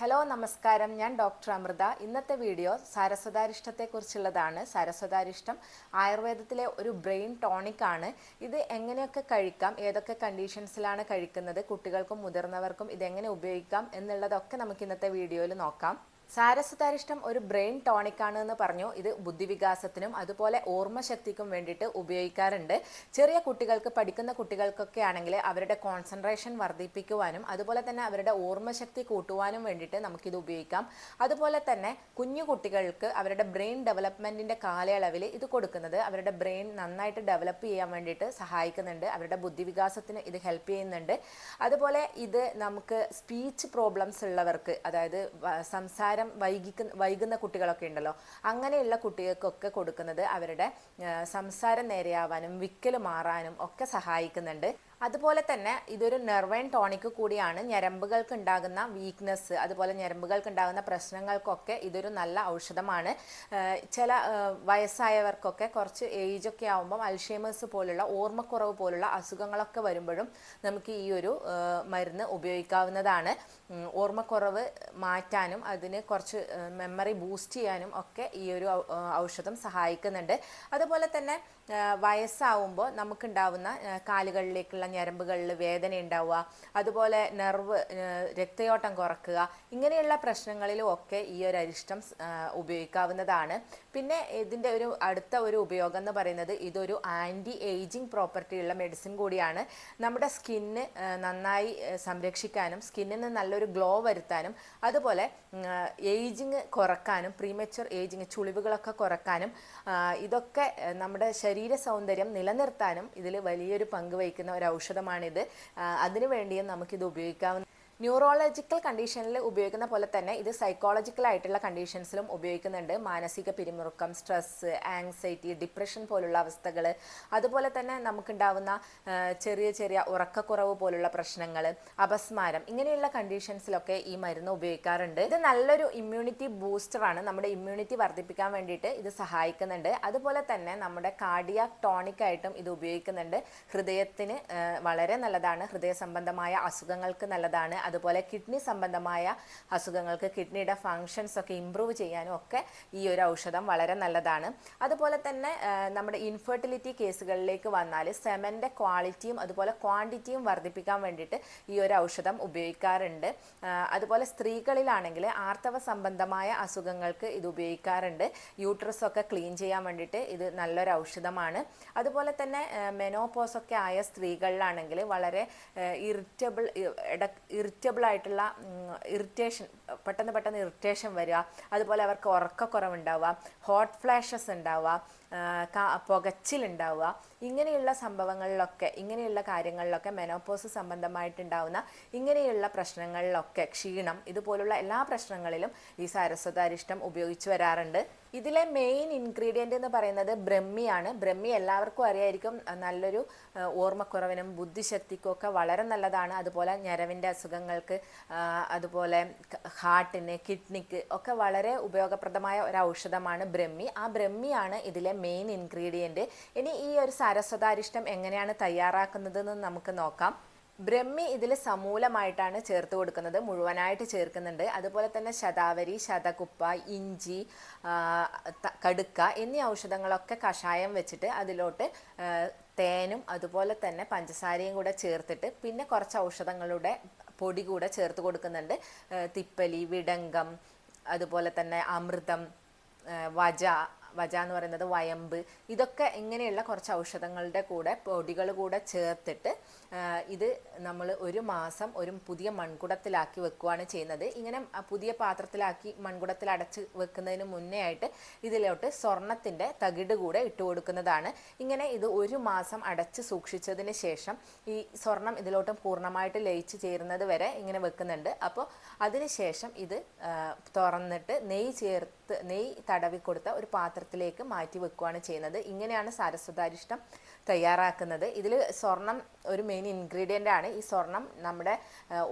Hello നമസ്കാരം. ഞാൻ doctor Amrita. ഇന്നത്തെ വീഡിയോ സാരസ്വതാരിഷ്ടത്തെക്കുറിച്ചുള്ളതാണ്. സാരസ്വതാരിഷ്ടം ആയുർവേദത്തിലെ ഒരു ബ്രെയിൻ ടോണിക് ആണ്. ഇത് എങ്ങനെയൊക്കെ കഴിക്കാം ഏതൊക്കെ കണ്ടീഷൻസിലാണ് കഴിക്കുന്നത് കുട്ടികൾക്കും മുതിർന്നവർക്കും ഇതെങ്ങനെ ഉപയോഗിക്കാം എന്നുള്ളതൊക്കെ നമുക്ക് ഇന്നത്തെ വീഡിയോയിൽ നോക്കാം. സാരസ്വതാരിഷ്ടം ഒരു ബ്രെയിൻ ടോണിക് ആണ് എന്ന് പറഞ്ഞു. ഇത് ബുദ്ധിവികാസത്തിനും അതുപോലെ ഓർമ്മശക്തിക്കും വേണ്ടിയിട്ട് ഉപയോഗിക്കാറുണ്ട്. ചെറിയ കുട്ടികൾക്ക് പഠിക്കുന്ന കുട്ടികൾക്കൊക്കെ ആണെങ്കിൽ അവരുടെ കോൺസെൻട്രേഷൻ വർദ്ധിപ്പിക്കുവാനും അതുപോലെ തന്നെ അവരുടെ ഓർമ്മശക്തി കൂട്ടുവാനും വേണ്ടിയിട്ട് നമുക്കിത് ഉപയോഗിക്കാം. അതുപോലെ തന്നെ കുഞ്ഞു കുട്ടികൾക്ക് അവരുടെ ബ്രെയിൻ ഡെവലപ്മെന്റിന്റെ കാലയളവിൽ ഇത് കൊടുക്കുന്നത് അവരുടെ ബ്രെയിൻ നന്നായിട്ട് ഡെവലപ്പ് ചെയ്യാൻ വേണ്ടിയിട്ട് സഹായിക്കുന്നുണ്ട്. അവരുടെ ബുദ്ധിവികാസത്തിന് ഇത് ഹെൽപ്പ് ചെയ്യുന്നുണ്ട്. അതുപോലെ ഇത് നമുക്ക് സ്പീച്ച് പ്രോബ്ലംസ് ഉള്ളവർക്ക് അതായത് വ- സംസാരം വൈകിക്കുന്ന വൈകുന്ന കുട്ടികളൊക്കെ ഉണ്ടല്ലോ. അങ്ങനെയുള്ള കുട്ടികൾക്കൊക്കെ കൊടുക്കുന്നത് അവരുടെ സംസാരം നേരെയാവാനും വിക്കൽ മാറാനും ഒക്കെ സഹായിക്കുന്നുണ്ട്. അതുപോലെ തന്നെ ഇതൊരു നെർവൈൻ ടോണിക് കൂടിയാണ്. ഞരമ്പുകൾക്ക് ഉണ്ടാകുന്ന വീക്ക്നെസ് അതുപോലെ ഞരമ്പുകൾക്ക് ഉണ്ടാകുന്ന പ്രശ്നങ്ങൾക്കൊക്കെ ഇതൊരു നല്ല ഔഷധമാണ്. ചില വയസ്സായവർക്കൊക്കെ കുറച്ച് ഏജ് ഒക്കെ ആകുമ്പം അൽഷേമേഴ്സ് പോലുള്ള ഓർമ്മക്കുറവ് പോലുള്ള അസുഖങ്ങളൊക്കെ വരുമ്പോഴും നമുക്ക് ഈ ഒരു മരുന്ന് ഉപയോഗിക്കാവുന്നതാണ്. ഓർമ്മക്കുറവ് മാറ്റാനും അതിന് കുറച്ച് മെമ്മറി ബൂസ്റ്റ് ചെയ്യാനും ഒക്കെ ഈ ഒരു ഔഷധം സഹായിക്കുന്നുണ്ട്. അതുപോലെ തന്നെ വയസ്സാവുമ്പോൾ നമുക്കുണ്ടാവുന്ന കാലുകളിലേക്കുള്ള ഞരമ്പുകളിൽ വേദന ഉണ്ടാവുക അതുപോലെ നെർവ് രക്തയോട്ടം കുറക്കുക ഇങ്ങനെയുള്ള പ്രശ്നങ്ങളിലും ഒക്കെ ഈ ഒരു അരിഷ്ടം ഉപയോഗിക്കാവുന്നതാണ്. പിന്നെ ഇതിന്റെ ഒരു അടുത്ത ഒരു ഉപയോഗം എന്ന് പറയുന്നത് ഇതൊരു ആന്റി ഏജിങ് പ്രോപ്പർട്ടിയുള്ള മെഡിസിൻ കൂടിയാണ്. നമ്മുടെ സ്കിന്ന് നന്നായി സംരക്ഷിക്കാനും സ്കിന്നിന് നല്ലൊരു ഗ്ലോ വരുത്താനും അതുപോലെ ഏജിങ് കുറക്കാനും പ്രീമച്വർ ഏജിങ് ചുളിവുകളൊക്കെ കുറക്കാനും ഇതൊക്കെ നമ്മുടെ ശരീര സൗന്ദര്യം നിലനിർത്താനും ഇതിൽ വലിയൊരു പങ്ക് വഹിക്കുന്ന ഒരു ഔഷധമാണിത്. അതിനു വേണ്ടിയും നമുക്കിത് ഉപയോഗിക്കാവുന്ന ന്യൂറോളജിക്കൽ കണ്ടീഷനിൽ ഉപയോഗിക്കുന്ന പോലെ തന്നെ ഇത് സൈക്കോളജിക്കൽ ആയിട്ടുള്ള കണ്ടീഷൻസിലും ഉപയോഗിക്കുന്നുണ്ട്. മാനസിക പിരിമുറുക്കം സ്ട്രെസ് ആങ്സൈറ്റി ഡിപ്രഷൻ പോലുള്ള അവസ്ഥകൾ. അതുപോലെ തന്നെ നമുക്കുണ്ടാവുന്ന ചെറിയ ചെറിയ ഉറക്കക്കുറവ് പോലുള്ള പ്രശ്നങ്ങൾ അപസ്മാരം ഇങ്ങനെയുള്ള കണ്ടീഷൻസിലൊക്കെ ഈ മരുന്ന് ഉപയോഗിക്കാറുണ്ട്. ഇത് നല്ലൊരു ഇമ്മ്യൂണിറ്റി ബൂസ്റ്ററാണ് നമ്മുടെ ഇമ്മ്യൂണിറ്റി വർദ്ധിപ്പിക്കാൻ വേണ്ടിയിട്ട് ഇത് സഹായിക്കുന്നുണ്ട്. അതുപോലെ തന്നെ നമ്മുടെ കാർഡിയാക് ടോണിക് ആയിട്ടും ഇത് ഉപയോഗിക്കുന്നുണ്ട്. ഹൃദയത്തിന് വളരെ നല്ലതാണ്. ഹൃദയ സംബന്ധമായ അസുഖങ്ങൾക്ക് നല്ലതാണ്. അതുപോലെ കിഡ്നി സംബന്ധമായ അസുഖങ്ങൾക്ക് കിഡ്നിയുടെ ഫങ്ഷൻസ് ഒക്കെ ഇമ്പ്രൂവ് ചെയ്യാനും ഒക്കെ ഈ ഒരു ഔഷധം വളരെ നല്ലതാണ്. അതുപോലെ തന്നെ നമ്മുടെ ഇൻഫെർട്ടിലിറ്റി കേസുകളിലേക്ക് വന്നാൽ സെമന്റെ ക്വാളിറ്റിയും അതുപോലെ ക്വാണ്ടിറ്റിയും വർദ്ധിപ്പിക്കാൻ വേണ്ടിയിട്ട് ഈ ഒരു ഔഷധം ഉപയോഗിക്കാറുണ്ട്. അതുപോലെ സ്ത്രീകളിലാണെങ്കിൽ ആർത്തവ സംബന്ധമായ അസുഖങ്ങൾക്ക് ഇത് ഉപയോഗിക്കാറുണ്ട്. യൂട്രസ് ഒക്കെ ക്ലീൻ ചെയ്യാൻ വേണ്ടിയിട്ട് ഇത് നല്ലൊരു ഔഷധമാണ്. അതുപോലെ തന്നെ മെനോപോസ് ഒക്കെ ആയ സ്ത്രീകളിലാണെങ്കിൽ വളരെ ഇറിറ്റബിൾ ഇറിറ്റബിൾ ആയിട്ടുള്ള ഇറിറ്റേഷൻ പെട്ടെന്ന് പെട്ടെന്ന് ഇറിറ്റേഷൻ വരിക. അതുപോലെ അവർക്ക് ഉറക്കക്കുറവുണ്ടാവുക ഹോട്ട് ഫ്ലാഷസ് ഉണ്ടാവുക പുകച്ചിലുണ്ടാവുക. ഇങ്ങനെയുള്ള സംഭവങ്ങളിലൊക്കെ ഇങ്ങനെയുള്ള കാര്യങ്ങളിലൊക്കെ മെനോപോസ് സംബന്ധമായിട്ടുണ്ടാവുന്ന ഇങ്ങനെയുള്ള പ്രശ്നങ്ങളിലൊക്കെ ക്ഷീണം ഇതുപോലുള്ള എല്ലാ പ്രശ്നങ്ങളിലും ഈ സാരസ്വതാരിഷ്ടം ഉപയോഗിച്ചു വരാറുണ്ട്. ഇതിലെ മെയിൻ ഇൻഗ്രീഡിയന്റ് എന്ന് പറയുന്നത് ബ്രഹ്മിയാണ്. ബ്രഹ്മി എല്ലാവർക്കും അറിയായിരിക്കും. നല്ലൊരു ഓർമ്മക്കുറവിനും ബുദ്ധിശക്തിക്കും ഒക്കെ വളരെ നല്ലതാണ്. അതുപോലെ ഞരവിന്റെ അസുഖങ്ങൾക്ക് ആഹ് അതുപോലെ ഹാർട്ടിന് കിഡ്നിക്ക് ഒക്കെ വളരെ ഉപയോഗപ്രദമായ ഒരു ഔഷധമാണ് ബ്രഹ്മി. ആ ബ്രഹ്മിയാണ് ഇതിലെ മെയിൻ ഇൻഗ്രീഡിയന്റ് ഇനി ഈ ഒരു സരസ്വതാരിഷ്ടം എങ്ങനെയാണ് തയ്യാറാക്കുന്നതെന്ന് നമുക്ക് നോക്കാം. ബ്രഹ്മി ഇതിൽ സമൂലമായിട്ടാണ് ചേർത്ത് കൊടുക്കുന്നത് മുഴുവനായിട്ട് ചേർക്കുന്നുണ്ട്. അതുപോലെ തന്നെ ശതാവരി ശതകുപ്പ ഇഞ്ചി കടുക്ക എന്നീ ഔഷധങ്ങളൊക്കെ കഷായം വെച്ചിട്ട് അതിലോട്ട് തേനും അതുപോലെ തന്നെ പഞ്ചസാരയും കൂടെ ചേർത്തിട്ട് പിന്നെ കുറച്ച് ഔഷധങ്ങളുടെ പൊടി കൂടെ ചേർത്ത് കൊടുക്കുന്നുണ്ട്. തിപ്പലി വിടങ്കം അതുപോലെ തന്നെ അമൃതം വജ വജ എന്ന് പറയുന്നത് വയമ്പ് ഇതൊക്കെ ഇങ്ങനെയുള്ള കുറച്ച് ഔഷധങ്ങളുടെ കൂടെ പൊടികൾ കൂടെ ചേർത്തിട്ട് ഇത് നമ്മൾ ഒരു മാസം ഒരു പുതിയ മൺകുടത്തിലാക്കി വെക്കുകയാണ് ചെയ്യുന്നത്. ഇങ്ങനെ പുതിയ പാത്രത്തിലാക്കി മൺകുടത്തിൽ അടച്ച് വെക്കുന്നതിന് മുന്നേ ആയിട്ട് ഇതിലോട്ട് സ്വർണത്തിന്റെ തകിട് കൂടെ ഇട്ട് കൊടുക്കുന്നതാണ്. ഇങ്ങനെ ഇത് ഒരു മാസം അടച്ച് സൂക്ഷിച്ചതിന് ശേഷം ഈ സ്വർണം ഇതിലോട്ട് പൂർണമായിട്ട് ലയിച്ച് ചേരുന്നത് വരെ ഇങ്ങനെ വെക്കുന്നുണ്ട്. അപ്പോൾ അതിനുശേഷം ഇത് തുറന്നിട്ട് നെയ്യ് ചേർത്ത് നെയ്യ് തടവി കൊടുത്ത ഒരു പാത്രത്തിലേക്ക് മാറ്റി വെക്കുകയാണ് ചെയ്യുന്നത്. ഇങ്ങനെയാണ് സാരസ്വതാരിഷ്ടം തയ്യാറാക്കുന്നത്. ഇതിൽ സ്വർണം ഒരു മെയിൻ ഇൻഗ്രീഡിയന്റ് ആണ്. ഈ സ്വർണം നമ്മുടെ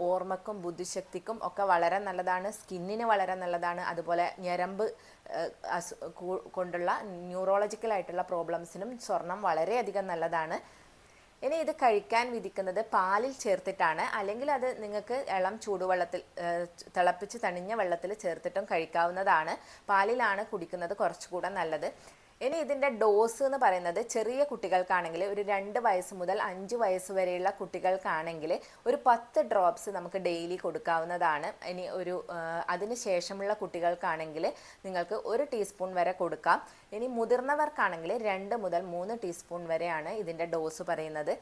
ഓർമ്മക്കും ബുദ്ധിശക്തിക്കും ഒക്കെ വളരെ നല്ലതാണ്. സ്കിന്നിന് വളരെ നല്ലതാണ്. അതുപോലെ ഞരമ്പ് കൊണ്ടുള്ള ന്യൂറോളജിക്കൽ ആയിട്ടുള്ള പ്രോബ്ലംസിനും സ്വർണം വളരെയധികം നല്ലതാണ്. ഇനി ഇത് കഴിക്കാൻ വിധിക്കുന്നത് പാലിൽ ചേർത്തിട്ടാണ്. അല്ലെങ്കിൽ അത് നിങ്ങൾക്ക് ഇളം ചൂടുവെള്ളത്തിൽ തിളപ്പിച്ച് തണിഞ്ഞ വെള്ളത്തിൽ ചേർത്തിട്ടും കഴിക്കാവുന്നതാണ്. പാലിലാണ് കുടിക്കുന്നത് കുറച്ചുകൂടെ നല്ലത്. ഇനി ഇതിന്റെ ഡോസ് എന്ന് പറയുന്നത് ചെറിയ കുട്ടികൾക്കാണെങ്കിൽ ഒരു രണ്ട് വയസ്സ് മുതൽ അഞ്ച് വയസ്സ് വരെയുള്ള കുട്ടികൾക്കാണെങ്കിൽ ഒരു പത്ത് ഡ്രോപ്സ് നമുക്ക് ഡെയിലി കൊടുക്കാവുന്നതാണ്. ഇനി ഒരു അതിന് ശേഷമുള്ള കുട്ടികൾക്കാണെങ്കിൽ നിങ്ങൾക്ക് ഒരു ടീസ്പൂൺ വരെ കൊടുക്കാം. ഇനി മുതിർന്നവർക്കാണെങ്കിൽ രണ്ട് മുതൽ മൂന്ന് ടീസ്പൂൺ വരെയാണ് ഇതിന്റെ ഡോസ് പറയുന്നത്.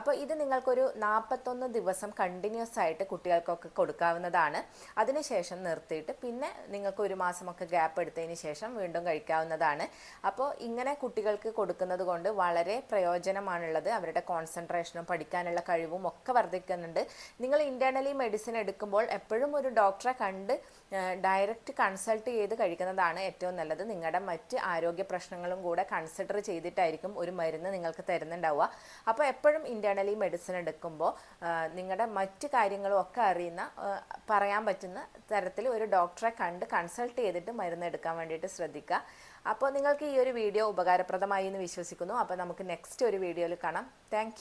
അപ്പോൾ ഇത് നിങ്ങൾക്കൊരു നാൽപ്പത്തൊന്ന് ദിവസം കണ്ടിന്യൂസ് ആയിട്ട് കുട്ടികൾക്കൊക്കെ കൊടുക്കാവുന്നതാണ്. അതിനുശേഷം നിർത്തിയിട്ട് പിന്നെ നിങ്ങൾക്ക് ഒരു മാസമൊക്കെ ഗ്യാപ്പ് എടുത്തതിന് ശേഷം വീണ്ടും കഴിക്കാവുന്നതാണ്. അപ്പോൾ ഇങ്ങനെ കുട്ടികൾക്ക് കൊടുക്കുന്നത് കൊണ്ട് വളരെ പ്രയോജനമാണുള്ളത്. അവരുടെ കോൺസെൻട്രേഷനും പഠിക്കാനുള്ള കഴിവും ഒക്കെ വർദ്ധിക്കുന്നുണ്ട്. നിങ്ങൾ ഇന്റേർണലി മെഡിസിൻ എടുക്കുമ്പോൾ എപ്പോഴും ഒരു ഡോക്ടറെ കണ്ട് ഡയറക്റ്റ് കൺസൾട്ട് ചെയ്ത് കഴിക്കുന്നതാണ് ഏറ്റവും നല്ലത്. നിങ്ങളുടെ മറ്റ് ആരോഗ്യ പ്രശ്നങ്ങളും കൂടെ കൺസിഡർ ചെയ്തിട്ടായിരിക്കും ഒരു മരുന്ന് നിങ്ങൾക്ക് തരുന്നുണ്ടാവുക. അപ്പോൾ എപ്പോഴും ഇന്റേർണലി മെഡിസിൻ എടുക്കുമ്പോൾ നിങ്ങളുടെ മറ്റ് കാര്യങ്ങളും ഒക്കെ അറിയുന്ന പറയാൻ പറ്റുന്ന തരത്തിൽ ഒരു ഡോക്ടറെ കണ്ട് കൺസൾട്ട് ചെയ്തിട്ട് മരുന്ന് എടുക്കാൻ വേണ്ടിയിട്ട് ശ്രദ്ധിക്കുക. അപ്പോൾ നിങ്ങൾക്ക് ഈ ഒരു വീഡിയോ ഉപകാരപ്രദമായി എന്ന് വിശ്വസിക്കുന്നു. അപ്പോൾ നമുക്ക് നെക്സ്റ്റ് ഒരു വീഡിയോയിൽ കാണാം. താങ്ക്